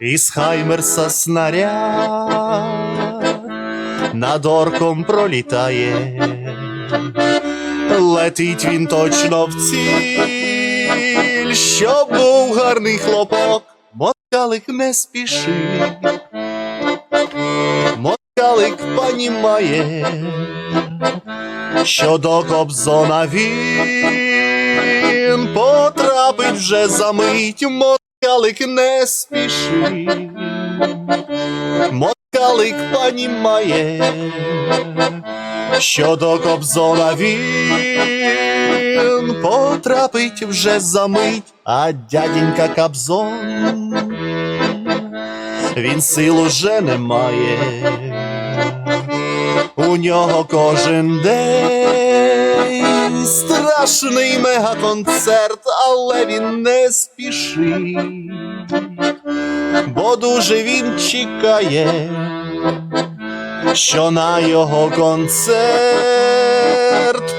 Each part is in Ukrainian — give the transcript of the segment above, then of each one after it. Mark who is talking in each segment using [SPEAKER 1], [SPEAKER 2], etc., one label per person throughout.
[SPEAKER 1] Із Хаймерса снаряд над орком пролітає, летить він точно в ціль, щоб був гарний хлопок, моткалик не спішить понімає, що до Кобзона він потрапить вже за мить, моткалик не спішить, моткалик понімає, що до Кобзона він потрапить вже за мить, а дяденька Кобзон, він сил уже не має. У нього кожен день. Страшний мегаконцерт, але він не спішить, бо дуже він чекає, що на його концерт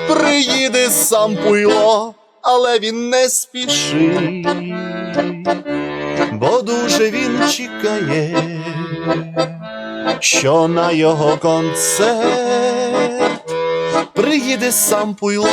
[SPEAKER 1] приїде сам пуйло, але він не спішить, бо дуже він чекає що на його концерт приїде сам пуйло,